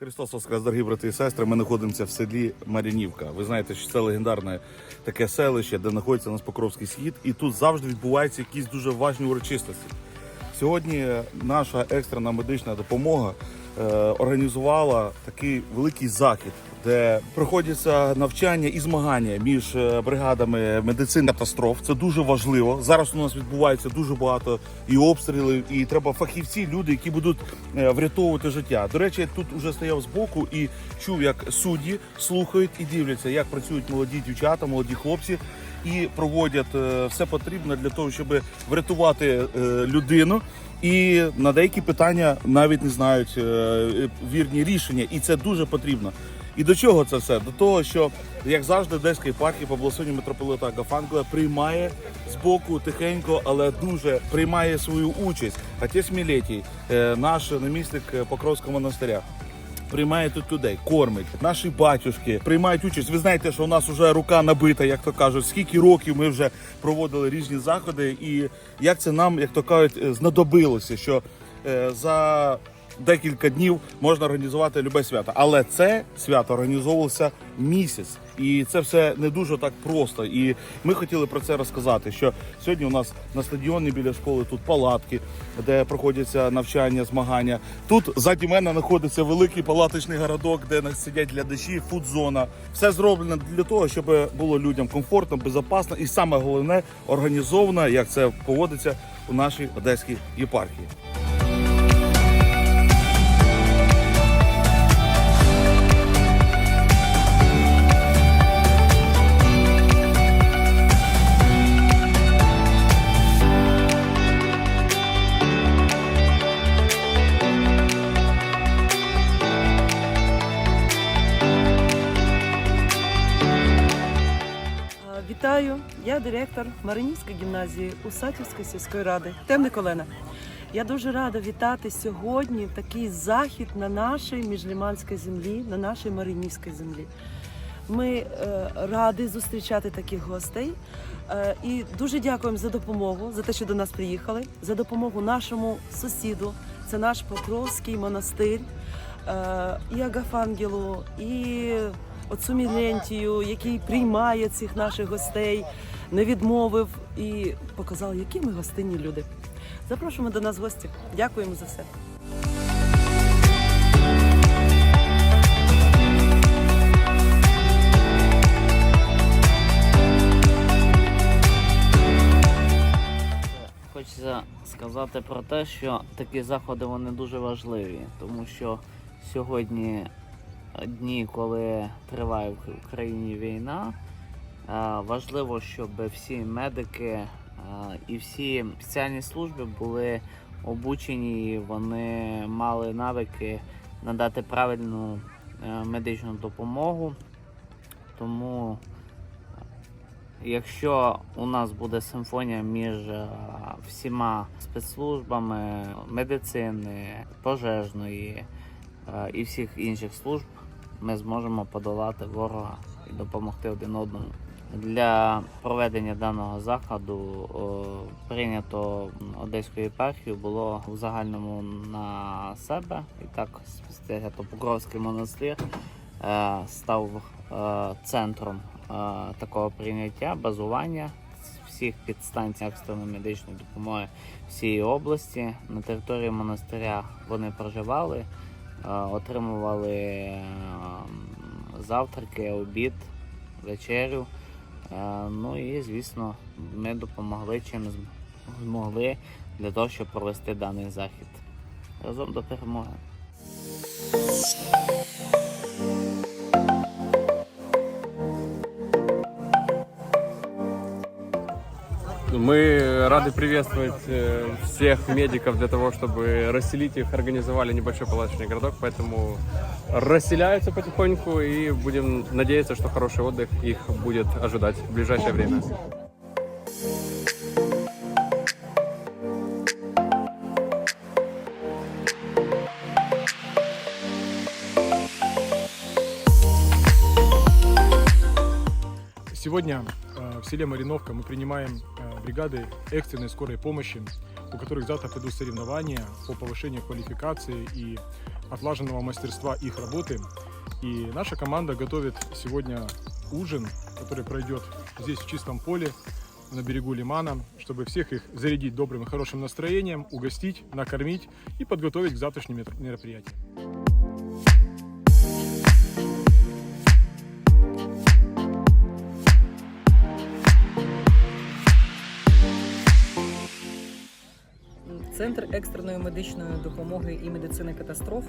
Христос Воскрес, дорогі брати і сестри. Ми знаходимося в селі Мар'янівка. Ви знаєте, що це легендарне таке селище, де знаходиться наш Покровський схід, і тут завжди відбуваються якісь дуже важні урочистості. Сьогодні наша екстрена медична допомога організувала такий великий захід, де проходяться навчання і змагання між е, бригадами медицини катастроф. Це дуже важливо. Зараз у нас відбувається дуже багато і обстрілів, і треба фахівці, люди, які будуть е, врятовувати життя. До речі, я тут уже стояв збоку і чув, як судді слухають і дивляться, як працюють молоді дівчата, молоді хлопці. І проводять е, все потрібне для того, щоб врятувати е, людину. І на деякі питання навіть не знають е, вірні рішення, і це дуже потрібно. І до чого це все? До того, що як завжди, єпархія по благословенню митрополита Гафангела приймає з боку тихенько, але дуже приймає свою участь. Отець Мілетій, наш намісник Покровського монастиря, приймає тут людей, кормить. Наші батюшки приймають участь. Ви знаєте, що у нас вже рука набита, як то кажуть. Скільки років ми вже проводили різні заходи, і як це нам, як то кажуть, е, знадобилося, що е, за декілька днів можна організувати любе свято. Але це свято організовувалося місяць. І це все не дуже так просто. І ми хотіли про це розказати. Що сьогодні у нас на стадіоні біля школи тут палатки, де проходяться навчання, змагання. Тут ззаді мене знаходиться великий палаточний городок, де нас сидять глядачі, фудзона. Все зроблено для того, щоб було людям комфортно, безпечно і саме головне організовано, як це поводиться у нашій одеській єпархії. Директор Маринівської гімназії Усатівської сільської ради Темник Олена. Я дуже рада вітати сьогодні такий захід на нашій міжліманській землі, на нашій Маринівській землі. Ми е, раді зустрічати таких гостей е, і дуже дякуємо за допомогу, за те, що до нас приїхали, за допомогу нашому сусіду. Це наш Покровський монастир, е, і Агафангелу, і отцу Мілентію, який приймає цих наших гостей, не відмовив і показав, які ми гостинні люди. Запрошуємо до нас гості. Дякуємо за все. Хочеться сказати про те, що такі заходи вони дуже важливі, тому що сьогодні дні, коли триває в країні війна, важливо, щоб всі медики і всі спеціальні служби були обучені, і вони мали навики надати правильну е, медичну допомогу. Тому Якщо у нас буде симфонія між е, всіма спецслужбами медицини, пожежної е, і всіх інших служб, ми зможемо подолати ворога і допомогти один одному. Для проведення даного заходу прийнято Одеською єпархією було в загальному на себе. І так Покровський монастир е, став е, центром е, такого прийняття, базування всіх підстанцій екстреної медичної допомоги всієї області. На території монастиря вони проживали, отримували завтраки, обід, вечерю. Е, Ну і звісно, ми допомогли чим змогли для того, щоб провести даний захід. Разом до перемоги. Мы рады приветствовать э, всех медиков для того, чтобы расселить их, организовали небольшой палаточный городок, поэтому расселяются потихоньку и будем надеяться, что хороший отдых их будет ожидать в ближайшее время. Сегодня э, в селе Мариновка мы принимаем бригады экстренной скорой помощи, у которых завтра пройдут соревнования по повышению квалификации и отлаженного мастерства их работы. И наша команда готовит сегодня ужин, который пройдет здесь в чистом поле на берегу лимана, чтобы всех их зарядить добрым и хорошим настроением, угостить, накормить и подготовить к завтрашним мер- мероприятиям. Центр екстреної медичної допомоги і медицини катастроф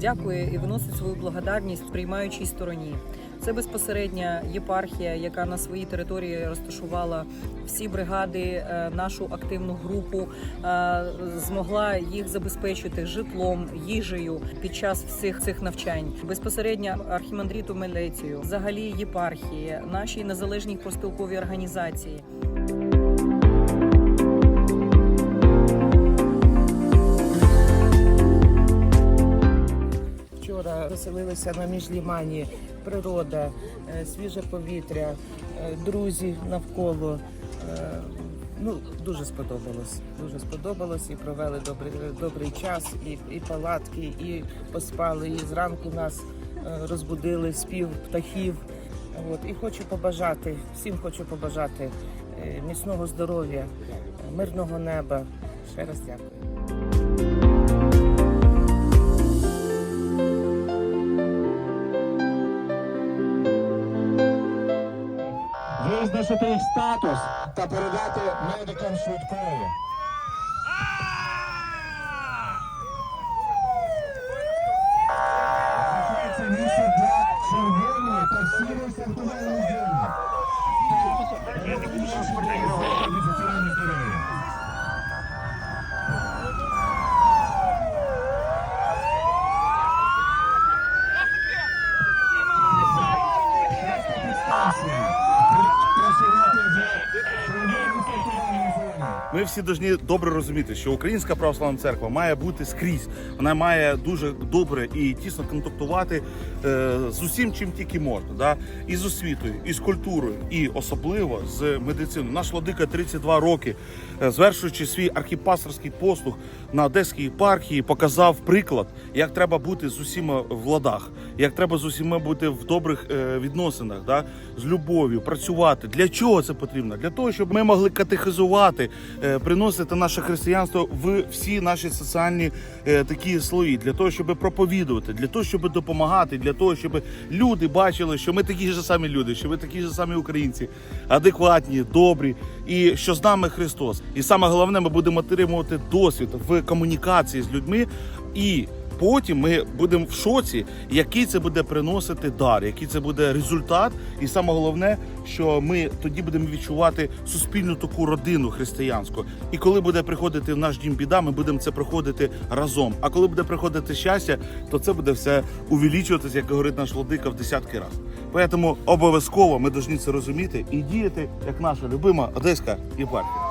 дякує і виносить свою благодарність приймаючій стороні. Це безпосередня єпархія, яка на своїй території розташувала всі бригади, е, нашу активну групу, е, змогла їх забезпечити житлом, їжею під час всіх цих навчань. Безпосередньо архімандриту Мелецію, взагалі єпархії, нашій незалежній проспілковій організації. Вчора веселилися на міжлімані, природа, е, свіже повітря, е, друзі навколо. Е, Ну, дуже сподобалось. Дуже сподобалось і провели добрий, добрий час, і, і палатки, і поспали. І зранку нас розбудили спів птахів. От. І хочу побажати, всім хочу побажати міцного здоров'я, мирного неба. Ще раз дякую. Визначити їх статус та передати медикам швидкої. Залишається місце для червоної та сірої сортувальної зони. Передати швидкої за охорони здоров'я. Станція. Працювати в червоній сортувальній зоні. Ми всі повинні добре розуміти, що Українська православна церква має бути скрізь. Вона має дуже добре і тісно контактувати е, з усім, чим тільки можна. Да? І з освітою, і з культурою, і особливо з медициною. Наш владика 32 роки, звершуючи свій архіпасторський послуг на Одеській єпархії, показав приклад, як треба бути з усіма в ладах, як треба з усіма бути в добрих е, відносинах, да? з любов'ю, працювати. Для чого це потрібно? Для того, щоб ми могли катехизувати, е, приносити наше християнство в всі наші соціальні е, такі слої, для того, щоб проповідувати, для того, щоб допомагати, для того, щоб люди бачили, що ми такі ж самі люди, що ми такі ж самі українці, адекватні, добрі, і що з нами Христос. І саме головне, ми будемо отримувати досвід в комунікації з людьми і. Потім ми будемо в шоці, який це буде приносити дар, який це буде результат, і саме головне, що ми тоді будемо відчувати суспільну таку родину християнську. І коли буде приходити в наш дім біда, ми будемо це проходити разом. А коли буде приходити щастя, то це буде все увеличуватися, як говорить наш владика, в десятки разів. Тому обов'язково ми повинні це розуміти і діяти як наша любима одеська єпархія.